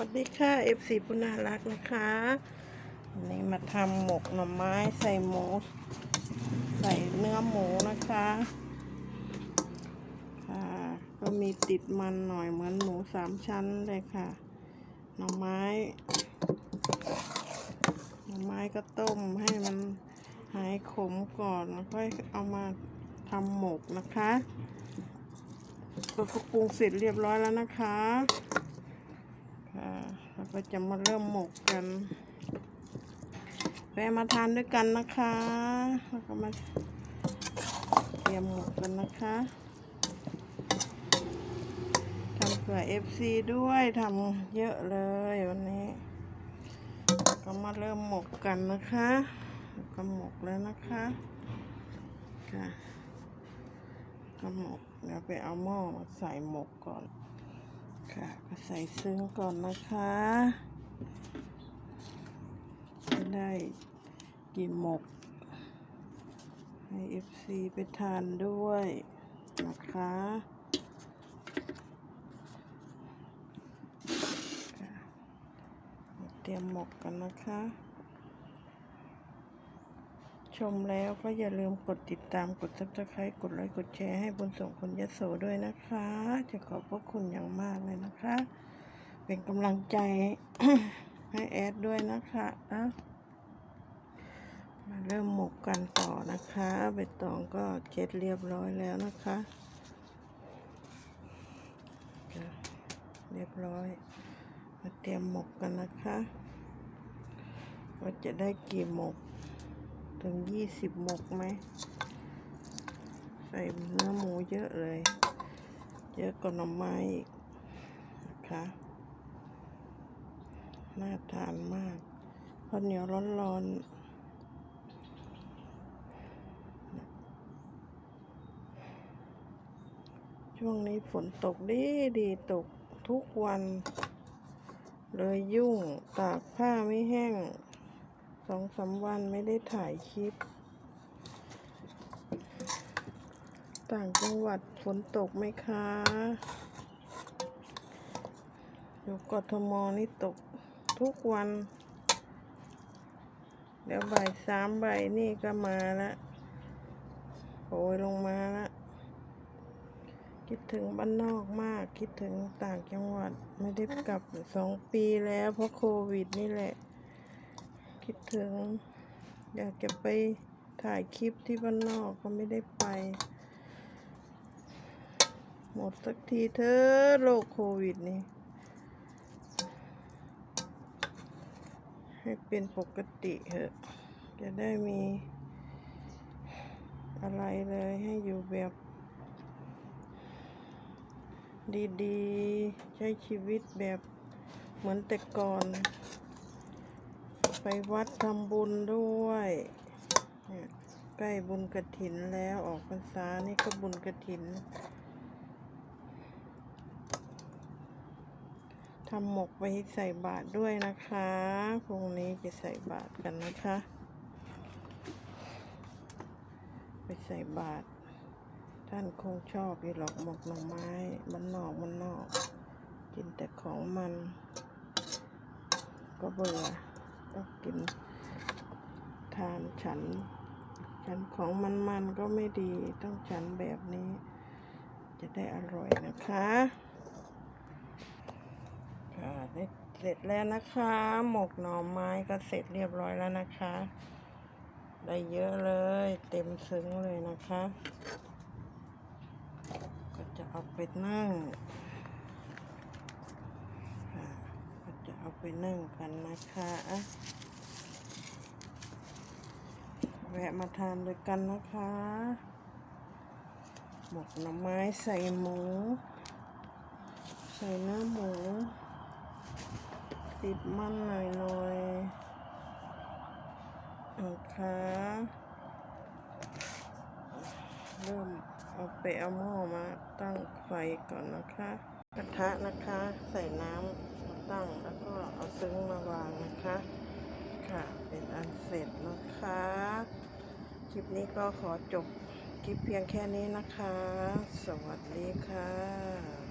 วัสดีค่ะ FC ปุนารักนะคะวันนี้มาทำหมกหน่อไม้ใส่หมู ใส่เนื้อหมูนะคะค่ะก็มีติดมันหน่อยเหมือนหมูสามชั้นเลยค่ะ หน่อไม้ หน่อไม้ก็ต้มให้มันหายขมก่อนแล้วค่อยเอามาทำหมกนะคะก็ปรุงเสร็จเรียบร้อยแล้วนะคะ ค่ะเราก็จะมาเริ่มหมกกันแวะมาทานด้วยกันนะคะแล้วก็มาเตรียมหมกกันนะคะทำเผื่อ FC ด้วยทำเยอะเลยวันนี้ ก็มาเริ่มหมกกันนะคะก็หมกแล้วนะคะค่ะก็หมกเดี๋ยวไปเอาหม้อมาใส่หมกก่อน ค่ะก็ใส่ซึ้งก่อนนะคะ จะได้กินหมก ให้ FC ไปทานด้วยนะคะเตรียมหมกกันนะคะ ชมแล้วก็อย่าลืมกดติดตามกด subscribe กดไลค์กดแชร์ให้บุญส่งคนยโสด้วยนะคะ จะขอบพระคุณอย่างมากเลยนะคะ เป็นกำลังใจให้แอดด้วยนะคะอะมาเริ่มหมกกันต่อนะคะใบตองก็เช็ดเรียบร้อยแล้วนะคะจ้ะเรียบร้อย มาเตรียมหมกกันนะคะ ว่าจะได้กี่หมก ถึงยี่สิบหมกไหม ใส่เนื้อหมูเยอะเลย เยอะกว่าหน่อไม้อีกนะคะน่าทานมากข้าวเหนียวร้อนๆ ช่วงนี้ฝนตกดีดีตกทุกวัน เลยยุ่งตากผ้าไม่แห้ง สองสามวันไม่ได้ถ่ายคลิป ต่างจังหวัดฝนตกไหมคะ อยู่กทมนี่ตกทุกวัน เดี๋ยวบ่ายสามบ่ายนี่ก็มาละโอยลงมาละคิดถึงบ้านนอกมากคิดถึงต่างจังหวัด ไม่ได้กลับสองปีแล้วเพราะโควิดนี่แหละ คิดถึง อยากจะไปถ่ายคลิปที่บ้านนอกก็ไม่ได้ไป หมดสักทีเถอโรคโควิดนี่ ให้เป็นปกติเถอะ จะได้มีอะไรเลยให้อยู่แบบ ดี ๆ ใช้ชีวิตแบบเหมือนแต่ก่อน ไปวัดทำบุญด้วยเนี่ยใกล้บุญกระถินแล้วออกพรรษานี่ก็บุญกระถินทำหมกไปใส่บาตรด้วยนะคะ พรุ่งนี้ไปใส่บาตรกันนะคะ ไปใส่บาตร ท่านคงชอบอยู่หรอกหมกหน่อไม้ มันนอกมันนอก กินแต่ของมัน ก็เบื่อ ต้องกินทานฉัน ฉันของมันๆก็ไม่ดีต้องฉันแบบนี้ จะได้อร่อยนะคะค่ะได้เสร็จแล้วนะคะ หมกหน่อไม้ก็เสร็จเรียบร้อยแล้วนะคะ ได้เยอะเลย เต็มซึ้งเลยนะคะ ก็จะเอาไปนั่งค่ะก็จะเอาไป นั่งกันนะคะแวะมาทานด้วยกันนะคะ หมกหน่อไม้ใส่หมู ใส่เนื้อหมู ติดมันหน่อยหน่อยๆนะคะเริ่มเอาไปเอาหม้อมาตั้งไฟก่อนนะคะ กระทะนะคะใส่น้ำ ตั้งแล้วก็เอาซึ้งมาวางนะคะ ค่ะ เป็นอันเสร็จนะคะ คลิปนี้ก็ขอจบคลิปเพียงแค่นี้นะคะ สวัสดีค่ะ